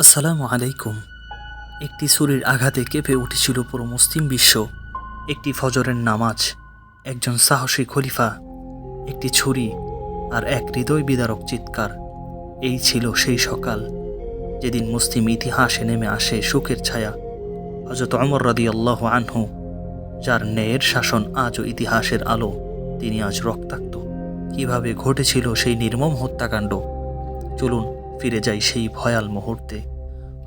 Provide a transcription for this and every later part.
আসসালামু আলাইকুম। একটি ছুরির আঘাতে কেঁপে উঠেছিল পুরো মুসলিম বিশ্ব। একটি ফজরের নামাজ, একজন সাহসী খলিফা, একটি ছুরি আর এক হৃদয় বিদারক চিৎকার। এই ছিল সেই সকাল। যেদিন মুসলিম ইতিহাসে নেমে আসে সুখের ছায়া। হজরত অমর রাদি আল্লাহ আনহু, যার ন্যায়ের শাসন আজও ইতিহাসের আলো, তিনি আজ রক্তাক্ত। কীভাবে ঘটেছিল সেই নির্মম হত্যাকাণ্ড? চলুন ফিরে যাই সেই ভয়াল মুহূর্তে।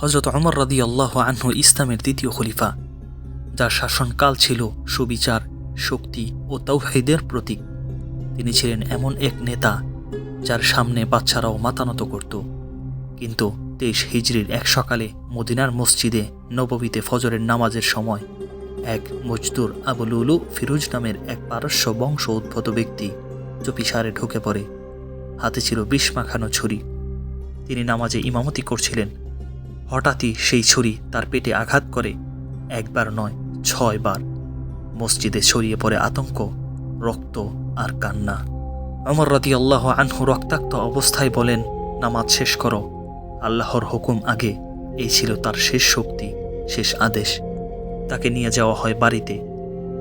হজরত অমর রাদি আল্লাহ আনহু ইসলামের দ্বিতীয় খলিফা, যার শাসনকাল ছিল সুবিচার, শক্তি ও তৌহিদের প্রতীক। তিনি ছিলেন এমন এক নেতা যার সামনে বাচ্চারাও মাতানত করত। কিন্তু তেইশ হিজড়ির এক সকালে মদিনার মসজিদে নববীতে ফজরের নামাজের সময় এক মজদুর আবুলুলু ফিরোজ নামের এক পারস্য বংশ উদ্ভূত ব্যক্তি চুপিসারে ঢুকে পড়ে। হাতে ছিল বিষ মাখানো ছুরি। তিনি নামাজে ইমামতি করছিলেন। হঠাৎই সেই ছুরি তার পেটে আঘাত করে। একবার নয়, ছয় বার। মসজিদে ছড়িয়ে পড়ে আতঙ্ক, রক্ত আর কান্না। অমর রাদি আল্লাহ আনহু রক্তাক্ত অবস্থায় বলেন, নামাজ শেষ করো। আল্লাহর হুকুম আগে। এই ছিল তার শেষ শক্তি, শেষ আদেশ। তাকে নিয়ে যাওয়া হয় বাড়িতে।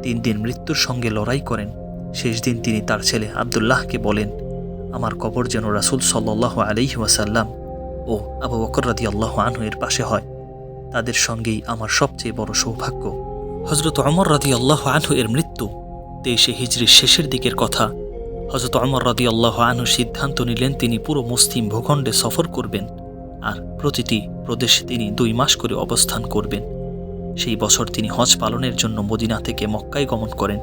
তিন দিন মৃত্যুর সঙ্গে লড়াই করেন। শেষ দিন তিনি তার ছেলে আবদুল্লাহকে বলেন আমার কবর যেন রাসুল সাল্লাহ আলাইহি ওয়াসাল্লাম ও আবু বকর রাদি আল্লাহ আনহু এর পাশে হয়। তাদের সঙ্গেই আমার সবচেয়ে বড় সৌভাগ্য। হজরত অমর রাদি আল্লাহ আনহু এর মৃত্যু তেইশে হিজরির শেষের দিকের কথা। হজরত অমর রাদি আল্লাহ আনহু সিদ্ধান্ত নিলেন, তিনি পুরো মুসলিম ভূখণ্ডে সফর করবেন আর প্রতিটি প্রদেশে তিনি দুই মাস করে অবস্থান করবেন। সেই বছর তিনি হজ পালনের জন্য মদিনা থেকে মক্কায় গমন করেন।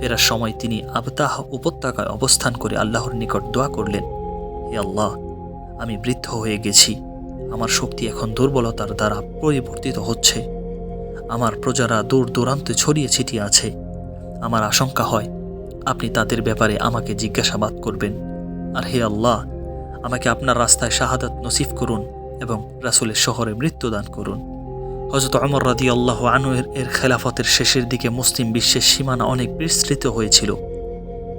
ফেরার সময় তিনি আবতাহ উপত্যকায় অবস্থান করে আল্লাহর নিকট দোয়া করলেন, হে আল্লাহ, আমি বৃদ্ধ হয়ে গেছি। আমার শক্তি এখন দুর্বলতার দ্বারা পরিবর্তিত হচ্ছে। আমার প্রজারা দূর দূরান্তে ছড়িয়ে ছিটিয়ে আছে। আমার আশঙ্কা হয় আপনি তাদের ব্যাপারে আমাকে জিজ্ঞাসাবাদ করবেন। আর হে আল্লাহ, আমাকে আপনার রাস্তায় শাহাদাত নসিফ করুন এবং রাসুলের শহরে মৃত্যুদান করুন। হজরত অমর রাদি আল্লাহ আনুয়ের এর খেলাফতের শেষের দিকে মুসলিম বিশ্বের সীমানা অনেক বিস্তৃত হয়েছিল।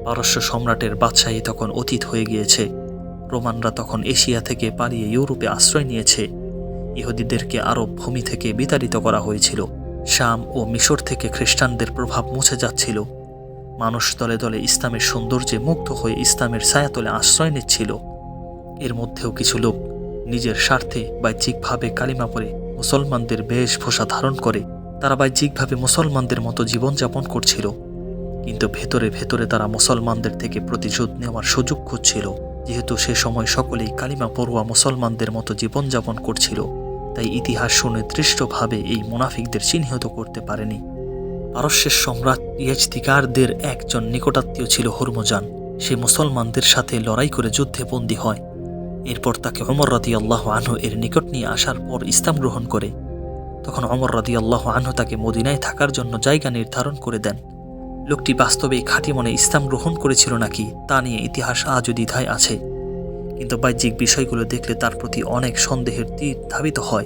পারস্য সম্রাটের বাদশাহী তখন অতীত হয়ে গিয়েছে। রোমানরা তখন এশিয়া থেকে পালিয়ে ইউরোপে আশ্রয় নিয়েছে। ইহুদিদেরকে আরব ভূমি থেকে বিতাড়িত করা হয়েছিল। শাম ও মিশর থেকে খ্রিস্টানদের প্রভাব মুছে যাচ্ছিল। মানুষ দলে দলে ইসলামের সৌন্দর্যে মুগ্ধ হয়ে ইসলামের ছায়াতলে আশ্রয় নিচ্ছিল। এর মধ্যেও কিছু লোক নিজের স্বার্থে বাহ্যিকভাবে কালিমা পরে মুসলমানদের বেশভূষা ধারণ করে তারা বাহ্যিকভাবে মুসলমানদের মতো জীবনযাপন করছিল। কিন্তু ভেতরে ভেতরে তারা মুসলমানদের থেকে প্রতিশোধ নেওয়ার সুযোগ খুঁজছিল। যেহেতু সে সময় সকলেই কালিমা পড়ুয়া মুসলমানদের মতো জীবনযাপন করছিল, তাই ইতিহাস সুনির্দিষ্টভাবে এই মুনাফিকদের চিহ্নিত করতে পারেনি। পারস্যের সম্রাট ইয়াজদিগারদের একজন নিকটাত্মীয় ছিল হরমজান। সে মুসলমানদের সাথে লড়াই করে যুদ্ধে বন্দী হয়। এরপর তাকে অমর রাদি আল্লাহ আনহু এর নিকট নিয়ে আসার পর ইসলাম গ্রহণ করে। তখন অমর রাদি আল্লাহ আনহু তাকে মদিনায় থাকার জন্য জায়গা নির্ধারণ করে দেন। লোকটি বাস্তবে খাঁটি মনে ইসলাম গ্রহণ করেছিল নাকি তা নিয়ে ইতিহাস আজও দ্বিধায় আছে। কিন্তু বাহ্যিক বিষয়গুলো দেখলে তার প্রতি অনেক সন্দেহের তীর ধাবিত হয়।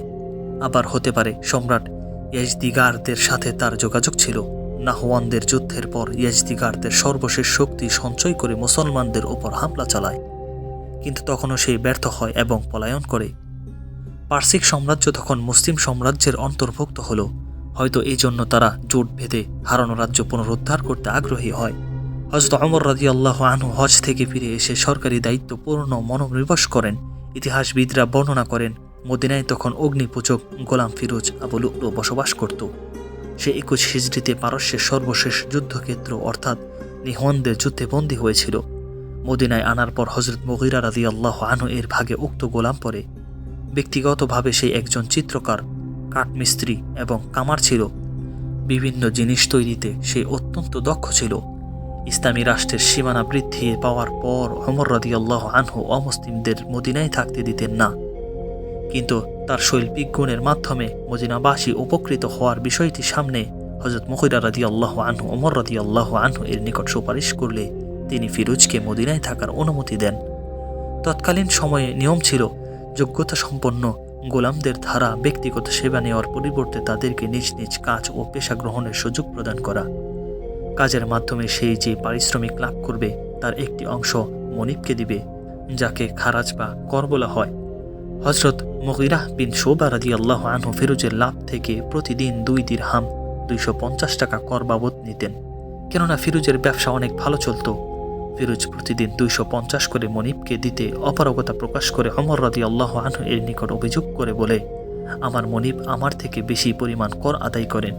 আবার হতে পারে সম্রাট ইয়াজদিগারদের সাথে তার যোগাযোগ ছিল। নাহওয়ানদের যুদ্ধের পর ইয়াজদিগারদের সর্বশেষ শক্তি সঞ্চয় করে মুসলমানদের ওপর হামলা চালায়। কিন্তু তখনও সেই ব্যর্থ হয় এবং পলায়ন করে। পার্সিক সাম্রাজ্য তখন মুসলিম সাম্রাজ্যের অন্তর্ভুক্ত হল। হয়তো এই জন্য তারা জোট ভেদে হারানো রাজ্য পুনরুদ্ধার করতে আগ্রহী হয়। হজরত অমর রাজি আল্লাহ আনহু হজ থেকে ফিরে এসে সরকারি দায়িত্ব পূর্ণ মনোনিবেশ করেন। ইতিহাসবিদরা বর্ণনা করেন, মদিনায় তখন অগ্নিপূজক গোলাম ফিরোজ আবুলুকলো বসবাস করত। সে একুশ হিজড়িতে পারস্যের সর্বশেষ যুদ্ধক্ষেত্র অর্থাৎ নিহনদের যুদ্ধে বন্দী হয়েছিল। মদিনায় আনার পর হজরত মহিরা রাদি আল্লাহ আনু এর ভাগে উক্ত গোলাম পরে। ব্যক্তিগতভাবে সেই একজন চিত্রকার, কাঠমিস্ত্রি এবং কামার ছিল। বিভিন্ন জিনিস তৈরিতে সে অত্যন্ত দক্ষ ছিল। ইসলামী রাষ্ট্রের সীমানা বৃদ্ধি পাওয়ার পর অমর রাদি আল্লাহ আনহু অমুসলিমদের মদিনায় থাকতে দিতেন না। কিন্তু তার শৈল্পিক গুণের মাধ্যমে মদিনাবাসী উপকৃত হওয়ার বিষয়টি সামনে হজরত মহিরা রাদি আল্লাহ আনহু অমর রাদি আল্লাহ আনহু এর নিকট সুপারিশ করলে তিনি ফিরোজকে মদিনায় থাকার অনুমতি দেন। তৎকালীন সময়ে নিয়ম ছিল যোগ্যতা সম্পন্ন গোলামদের ধারা, ব্যক্তিগত সেবা নেওয়ার পরিবর্তে তাদেরকে নিজ নিজ কাজ ও পেশা গ্রহণের সুযোগ প্রদান করা। কাজের মাধ্যমে সেই যে পারিশ্রমিক লাভ করবে, তার একটি অংশ মনিবকে দিবে, যাকে খারাজ বা কর বলা হয়। হজরত মগিরাহ বিন শোবা রাজি আল্লাহ আনহু ফিরোজের লাভ থেকে প্রতিদিন দুই দিরহাম, দুইশো পঞ্চাশ টাকা কর বাবদ নিতেন। কেননা ফিরোজের ব্যবসা অনেক ভালো চলতো। ফিরোজ প্রতিদিন দুইশো পঞ্চাশ করে মনিবকে দিতে অপারগতা প্রকাশ করে অমর রাদি আল্লাহ আনহু এর নিকট অভিযোগ করে বলে, আমার মনিব আমার থেকে বেশি পরিমাণ কর আদায় করেন।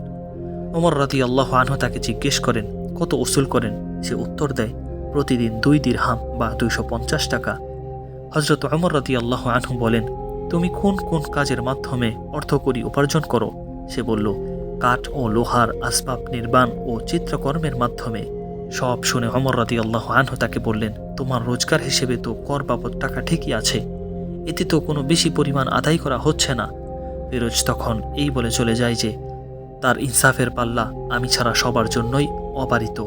অমর রাদি আল্লাহ আনহু তাকে জিজ্ঞেস করেন, কত উসুল করেন? সে উত্তর দেয়, প্রতিদিন দুই দিরহাম বা দুইশো পঞ্চাশ টাকা। হজরত অমর রাদি আল্লাহ আনহু বলেন, তুমি কোন কোন কাজের মাধ্যমে অর্থকরী উপার্জন করো? সে বলল, কাঠ ও লোহার আসবাব নির্মাণ ও চিত্রকর্মের মাধ্যমে। সব শুনে অমর রাদি আল্লাহ আনহু তাকে বললেন, তোমার রোজগার হিসেবে তো কর বাবদ টাকা ঠিকই আছে। এতে তো কোনো বেশি পরিমাণ আদায় করা হচ্ছে না। ফিরোজ তখন এই বলে চলে যায় যে, তার ইনসাফের পাল্লা আমি ছাড়া সবার জন্যই অবারিত।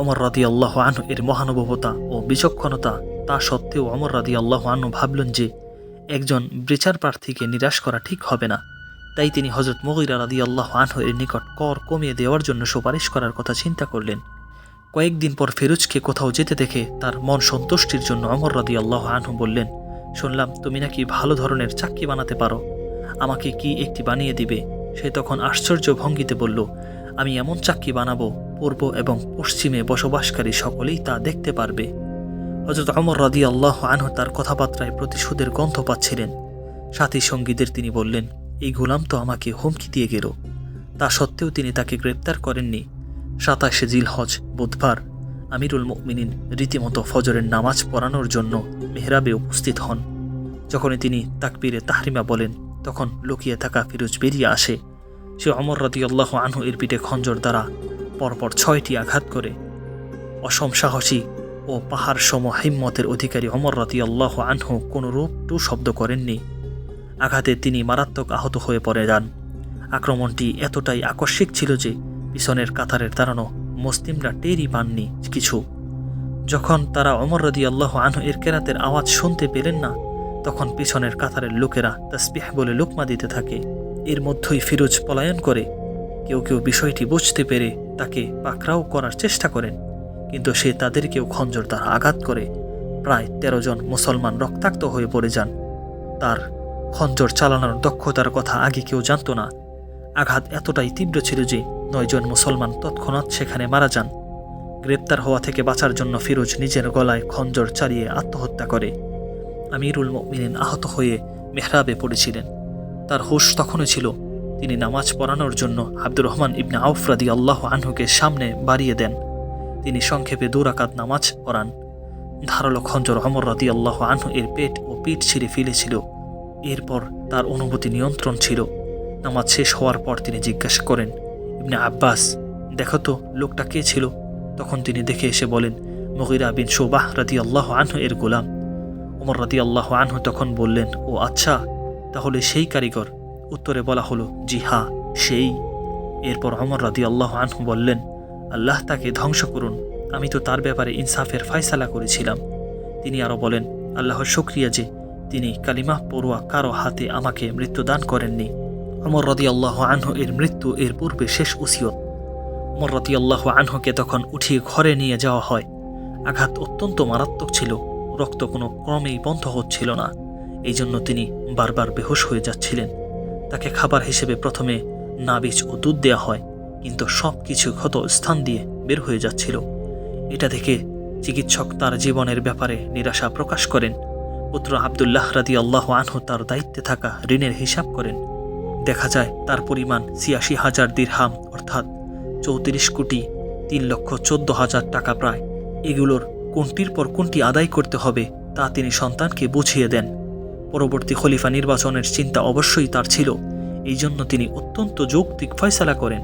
অমর রাদি আল্লাহ আনহু এর মহানুভবতা ও বিচক্ষণতা তা সত্ত্বেও অমর রাদি আল্লাহ আনহু ভাবলেন যে, একজন বিচার প্রার্থীকে নিরাশ করা ঠিক হবে না। তাই তিনি হজরত মগিরা রাদি আল্লাহ আনহু এর নিকট কর কমিয়ে দেওয়ার জন্য সুপারিশ করার কথা চিন্তা করলেন। কয়েকদিন পর ফেরুজকে কোথাও যেতে দেখে তার মন সন্তুষ্টির জন্য অমর রাদি আল্লাহ আনহু বললেন, শুনলাম তুমি নাকি ভালো ধরনের চাক্কি বানাতে পারো। আমাকে কি একটি বানিয়ে দিবে? সে তখন আশ্চর্য ভঙ্গিতে বলল, আমি এমন চাক্কি বানাবো, পূর্ব এবং পশ্চিমে বসবাসকারী সকলেই তা দেখতে পারবে। হজরত অমর রাদি আল্লাহ আনহু তার কথাবার্তায় প্রতিশোধের গন্ধ পাচ্ছিলেন। সাথী সঙ্গীদের তিনি বললেন, এই গোলাম তো আমাকে হুমকি দিয়ে গেল। তা সত্ত্বেও তিনি তাকে গ্রেপ্তার করেননি। সাতাশে জিল হজ বুধবার। আমিরুল মুমিনিন রীতিমতো ফজরের নামাজ পড়ানোর জন্য মেহরাবে উপস্থিত হন। যখনই তিনি তাকবীরে তাহরিমা বলেন, তখন লুকিয়ে থাকা ফিরোজ বেরিয়ে আসে। সে অমর আল্লাহ আনহু এর পিঠে খঞ্জর দ্বারা পরপর ছয়টি আঘাত করে। অসম সাহসী ও পাহাড় সম হিম্মতের অধিকারী অমর রাতি আল্লাহ আনহু কোনো রূপ টু শব্দ করেননি। আঘাতে তিনি মারাত্মক আহত হয়ে পড়ে যান। আক্রমণটি এতটাই আকস্মিক ছিল যে পিছনের কাতারের দাঁড়ানো মুসলিমরা টেরই পাননি কিছু। যখন তারা অমর রাদি আল্লাহ আনহু এর কেরাতের আওয়াজ শুনতে পেলেন না, তখন পিছনের কাতারের লোকেরা তাসবিহ বলে লোকমা দিতে থাকে। এর মধ্যেই ফিরোজ পলায়ন করে কেউ কেউ বিষয়টি বুঝতে পেরে তাকে পাকড়াও করার চেষ্টা করেন, কিন্তু সে তাদেরকেও খঞ্জর দ্বারা আঘাত করে। প্রায় তেরো জন মুসলমান রক্তাক্ত হয়ে পড়ে যান। তার খঞ্জর চালানোর দক্ষতার কথা আগে কেউ জানত না আঘাত এতটাই তীব্র ছিল যে নয়জন মুসলমান তৎক্ষণাৎ সেখানে মারা যান। গ্রেপ্তার হওয়া থেকে বাঁচার জন্য ফিরোজ নিজের গলায় খঞ্জর চালিয়ে আত্মহত্যা করে। আমিরুল মিনিন আহত হয়ে মেহরাবে পড়েছিলেন। তার হুশ তখনও ছিল, তিনি নামাজ পড়ানোর জন্য আব্দুর রহমান ইবনে আউফরাদি আল্লাহ আনহুকে সামনে বাড়িয়ে দেন। তিনি সংক্ষেপে দুরাকাত নামাজ পড়ান। ধারালো খঞ্জর অমর রাদি আল্লাহ আনহু এর পেট ও পিঠ ছিঁড়ে ফেলেছিল। এরপর তার অনুভূতি নিয়ন্ত্রণ ছিল। নামাজ শেষ হওয়ার পর তিনি জিজ্ঞাসা করেন, ইবনে আব্বাস, দেখো তো, লোকটা কে ছিল? তখন তিনি দেখে এসে বলেন মহিরা বিন শোবাহ রাদি আল্লাহ আনহু এর গোলাম। ওমর রাদি আল্লাহ আনহু তখন বললেন, ও আচ্ছা তাহলে সেই কারিগর। উত্তরে বলা হলো, জি হা, সেই। এরপর অমর রাদি আল্লাহ আনহু বললেন, আল্লাহ তাকে ধ্বংস করুন, আমি তো তার ব্যাপারে ইনসাফের ফায়সালা করেছিলাম। তিনি আরও বলেন, আল্লাহর শুক্রিয়া যে তিনি কালিমাহ পড়ুয়া কারও হাতে আমাকে মৃত্যুদান করেননি। অমর রদি আল্লাহ আনহু এর মৃত্যু এর পূর্বে শেষ উসিয়ত অমর রদি আল্লাহ আনহুকে তখন উঠিয়ে ঘরে নিয়ে যাওয়া হয়। আঘাত অত্যন্ত মারাত্মক ছিল। রক্ত কোনো ক্রমেই বন্ধ হচ্ছিল না। এই জন্য তিনি বারবার বেহোশ হয়ে যাচ্ছিলেন। তাকে খাবার হিসেবে প্রথমে নাবিজ ও দুধ দেওয়া হয়, কিন্তু সব কিছু ক্ষত স্থান দিয়ে বের হয়ে যাচ্ছিল। এটা দেখে চিকিৎসক তার জীবনের ব্যাপারে নিরাশা প্রকাশ করেন। পুত্র আবদুল্লাহ রাদি আল্লাহ আনহু তার দায়িত্বে থাকা ঋণের হিসাব করেন। দেখা যায় তার পরিমাণ ছিয়াশি হাজার দিরহাম, অর্থাৎ চৌত্রিশ কোটি তিন লক্ষ চোদ্দ হাজার টাকা প্রায়। এগুলোর কোনটির পর কোনটি আদায় করতে হবে, তা তিনি সন্তানকে বুঝিয়ে দেন। পরবর্তী খলিফা নির্বাচনের চিন্তা অবশ্যই তার ছিল, এই জন্য তিনি অত্যন্ত যৌক্তিক ফয়সালা করেন।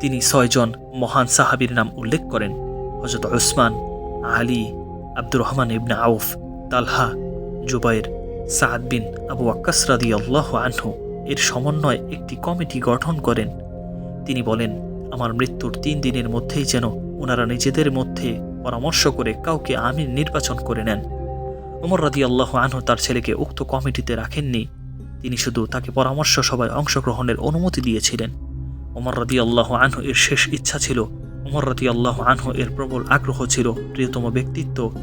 তিনি ছয়জন মহান সাহাবির নাম উল্লেখ করেন হজরত ওসমান আলী, আব্দুর রহমান ইবনা আউফ, তালহা, জুবাইর, সাদ বিন আবু আক্কাস রাদি আল্লাহ আনহু। এর সমন্বয়ে একটি কমিটি গঠন করেন। তিনি বলেন, আমার মৃত্যুর তিন দিনের মধ্যেই যেন ওনারা নিজেদের মধ্যে পরামর্শ করে কাউকে আমির নির্বাচন করে নেন। ওমর রাদি আল্লাহ আনহ তার ছেলেকে উক্ত কমিটিতে রাখেননি। তিনি শুধু তাকে পরামর্শ সভায় অংশগ্রহণের অনুমতি দিয়েছিলেন। ওমর রাদি আল্লাহ আনহ এর শেষ ইচ্ছা ছিল, ওমর রাদি আল্লাহ আনহ এর প্রবল আগ্রহ ছিল প্রিয়তম ব্যক্তিত্ব।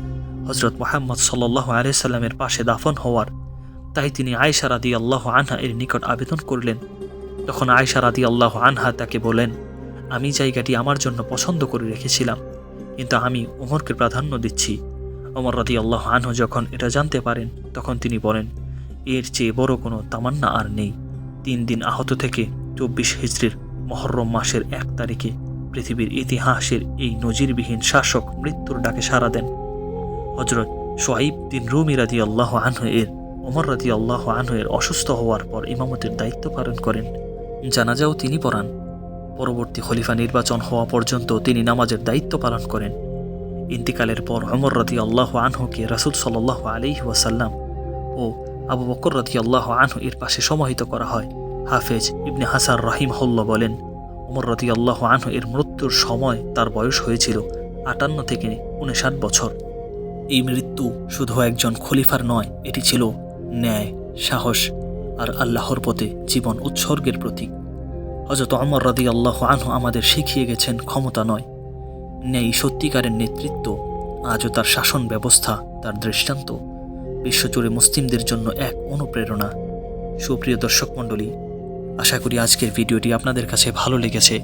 হজরত মোহাম্মদ সাল্লাহ আলিয়াল্লামের পাশে দাফন হওয়ার তাই তিনি আয়সা রাদি আল্লাহ আনহা এর নিকট আবেদন করলেন। তখন আয়সা রাদি আল্লাহ আনহা তাকে বলেন, আমি জায়গাটি আমার জন্য পছন্দ করে রেখেছিলাম, কিন্তু আমি ওমরকে প্রাধান্য দিচ্ছি। ওমর রাদি আল্লাহ আনহু যখন এটা জানতে পারেন, তখন তিনি বলেন, এর চেয়ে বড় কোনো তামান্না আর নেই। তিন দিন আহত থেকে চব্বিশ হিজড়ির মহরম মাসের এক তারিখে পৃথিবীর ইতিহাসের এই নজিরবিহীন শাসক মৃত্যুর ডাকে সাড়া দেন। হজরত সোয়াইব দিন রুমি রাদি আল্লাহ আনহ এর ওমর রাদি আল্লাহ আনহু এর অসুস্থ হওয়ার পর ইমামতের দায়িত্ব পালন করেন। জানাজাও তিনি পড়ান। পরবর্তী খলিফা নির্বাচন হওয়া পর্যন্ত তিনি নামাজের দায়িত্ব পালন করেন। ইন্তিকালের পর ওমর রাদি আল্লাহ আনহুকে রাসুল সাল্লাহ আলি ওয়াসাল্লাম ও আবু বকর রাদি আল্লাহ আনহু এর পাশে সমাহিত করা হয়, হাফেজ ইবনে হাসান রাহিম হল্লা বলেন ওমর রাদি আল্লাহ আনহু এর মৃত্যুর সময় তার বয়স হয়েছিল আটান্ন থেকে উনষাট বছর। এই মৃত্যু শুধু একজন খলিফার নয়, এটি ছিল ন্যায়, সাহস আর আল্লাহর পথে জীবন উৎসর্গের প্রতীক। হজরত অমর রাদি আল্লাহ আনহু আমাদের শিখিয়ে গেছেন, ক্ষমতা নয়। ন্যায় সত্যিকারের নেতৃত্ব আজও তার শাসন ব্যবস্থা, তার দৃষ্টান্ত। বিশ্বজুড়ে মুসলিমদের জন্য এক অনুপ্রেরণা। সুপ্রিয় দর্শক মণ্ডলী, আশা করি আজকের ভিডিওটি আপনাদের কাছে ভালো লেগেছে।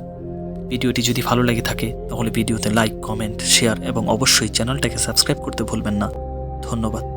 ভিডিওটি যদি ভালো লেগে থাকে, তাহলে ভিডিওতে লাইক, কমেন্ট, শেয়ার এবং অবশ্যই চ্যানেলটাকে সাবস্ক্রাইব করতে ভুলবেন না। ধন্যবাদ।